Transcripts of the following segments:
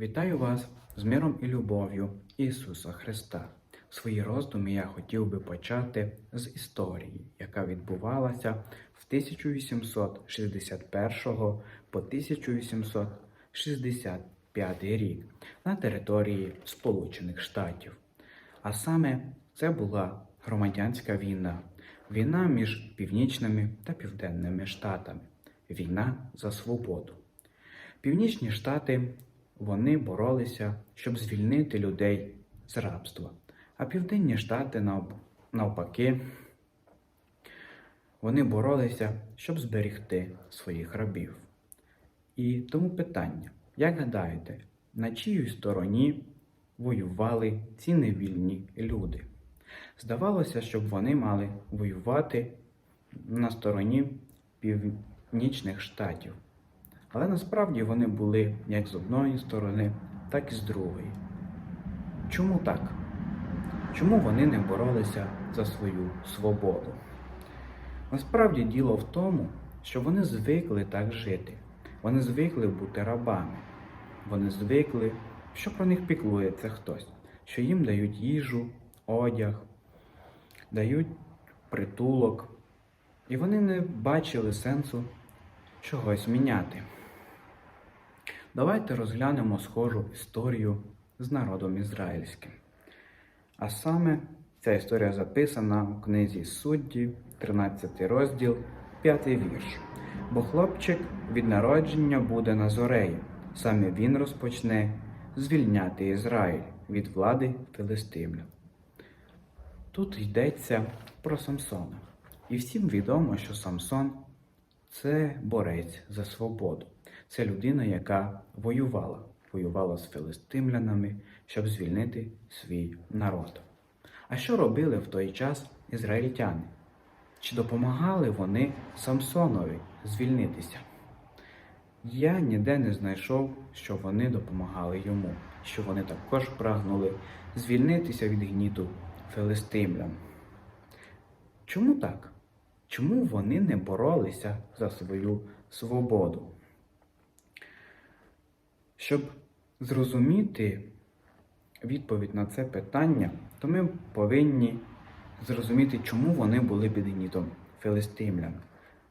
Вітаю вас з миром і любов'ю Ісуса Христа. Свої роздуми я хотів би почати з історії, яка відбувалася в 1861 по 1865 рік на території Сполучених Штатів. А саме це була громадянська війна, війна між північними та південними штатами, війна за свободу. Північні штати вони боролися, щоб звільнити людей з рабства. А південні штати навпаки, вони боролися, щоб зберегти своїх рабів. І тому питання: як гадаєте, на чиїй стороні воювали ці невільні люди? Здавалося, щоб вони мали воювати на стороні північних штатів. Але насправді вони були як з одної сторони, так і з другої. Чому так? Чому вони не боролися за свою свободу? Насправді діло в тому, що вони звикли так жити. Вони звикли бути рабами. Вони звикли, що про них піклується хтось, що їм дають їжу, одяг, дають притулок. І вони не бачили сенсу чогось міняти. Давайте розглянемо схожу історію з народом ізраїльським. А саме ця історія записана у книзі Судді, 13 розділ, 5 вірш. Бо хлопчик від народження буде Назореєм, саме він розпочне звільняти Ізраїль від влади филистимлян. Тут йдеться про Самсона. І всім відомо, що Самсон це борець за свободу. Це людина, яка воювала, воювала з филистимлянами, щоб звільнити свій народ. А що робили в той час ізраїльтяни? Чи допомагали вони Самсонові звільнитися? Я ніде не знайшов, що вони допомагали йому, що вони також прагнули звільнитися від гніту филистимлян. Чому так? Чому вони не боролися за свою свободу? Щоб зрозуміти відповідь на це питання, то ми повинні зрозуміти, чому вони були під гнітом филистимлян.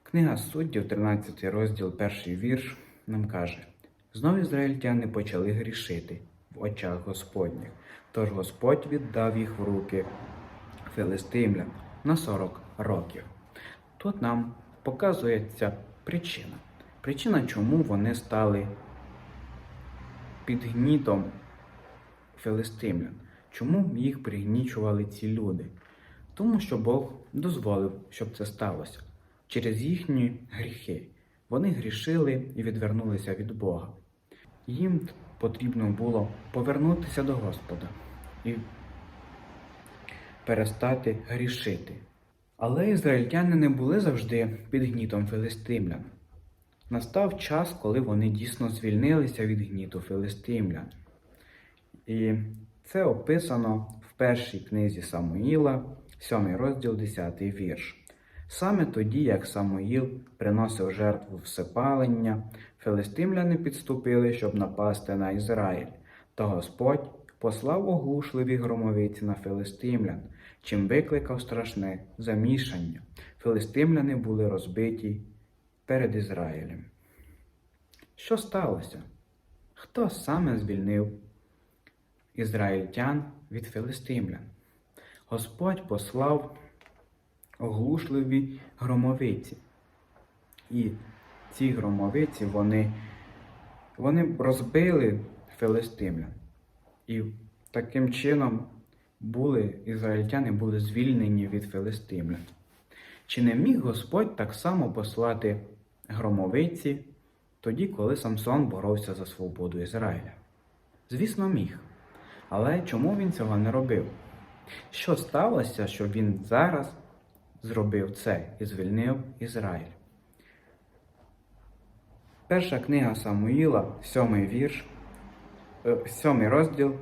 Книга суддів, 13 розділ, перший вірш, нам каже: знову ізраїльтяни почали грішити в очах Господніх, тож Господь віддав їх в руки филистимлян на 40 років. Тут нам показується причина. Причина, чому вони стали під гнітом филистимлян. Чому їх пригнічували ці люди? Тому що Бог дозволив, щоб це сталося. Через їхні гріхи. Вони грішили і відвернулися від Бога. Їм потрібно було повернутися до Господа і перестати грішити. Але ізраїльтяни не були завжди під гнітом филистимлян. Настав час, коли вони дійсно звільнилися від гніту филистимлян. І це описано в першій книзі Самуїла, 7 розділ, 10 вірш. Саме тоді, як Самуїл приносив жертву всепалення, филистимляни підступили, щоб напасти на Ізраїль, та Господь послав оглушливі громовиці на филистимлян, чим викликав страшне замішання. Филистимляни були розбиті перед Ізраїлем. Що сталося? Хто саме звільнив ізраїльтян від филистимлян? Господь послав оглушливі громовиці. І ці громовиці вони, вони розбили филистимлян. І таким чином були, ізраїльтяни були звільнені від филистимлян. Чи не міг Господь так само послати громовиці тоді, коли Самсон боровся за свободу Ізраїля? Звісно, міг. Але чому він цього не робив? Що сталося, що він зараз зробив це і звільнив Ізраїль? Перша книга Самуїла, сьомий вірш, сьомий розділ,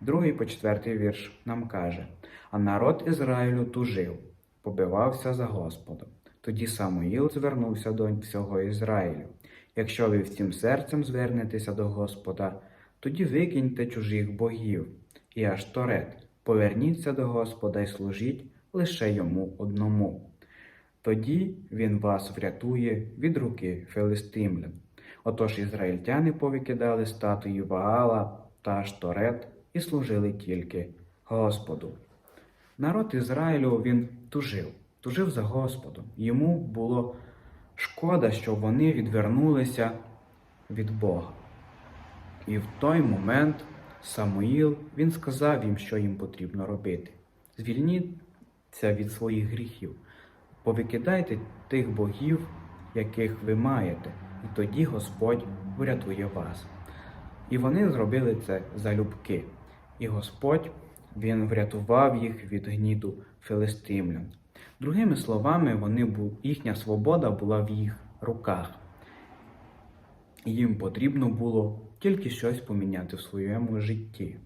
другий по четвертий вірш нам каже: А народ Ізраїлю тужив, побивався за Господом. Тоді Самуїл звернувся до всього Ізраїлю. Якщо ви всім серцем звернетеся до Господа, Тоді викиньте чужих богів і аж торет, поверніться до Господа й служіть лише йому одному. Тоді він вас врятує від руки филистимлян. Отож ізраїльтяни повикидали статуї Ваала та Ашторет і служили тільки Господу. Народ Ізраїлю він тужив, тужив за Господом. Йому було шкода, що вони відвернулися від Бога. І в той момент Самуїл він сказав їм, що їм потрібно робити. Звільніться від своїх гріхів, повикидайте тих богів, яких ви маєте, і тоді Господь врятує вас. І вони зробили це залюбки. І Господь він врятував їх від гніду филистимлян. Другими словами, вони їхня свобода була в їх руках. Їм потрібно було тільки щось поміняти в своєму житті.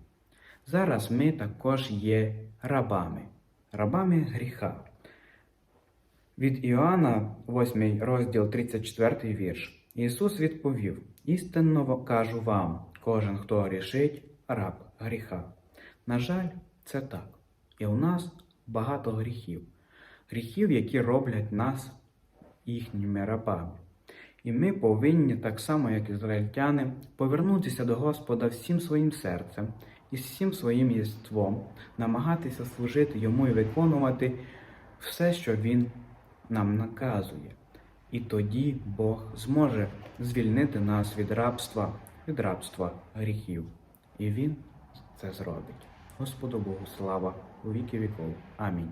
Зараз ми також є рабами, рабами гріха. Від Іоанна, 8 розділ 34 вірш. Ісус відповів: Істинно кажу вам, кожен, хто грішить, раб гріха. На жаль, це так. І у нас багато гріхів, гріхів, які роблять нас їхніми рабами. І ми повинні, так само як ізраїльтяни, повернутися до Господа всім своїм серцем і всім своїм єством, намагатися служити Йому і виконувати все, що Він нам наказує. І тоді Бог зможе звільнити нас від рабства, від рабства гріхів. І Він це зробить. Господу Богу слава у віки віков. Амінь.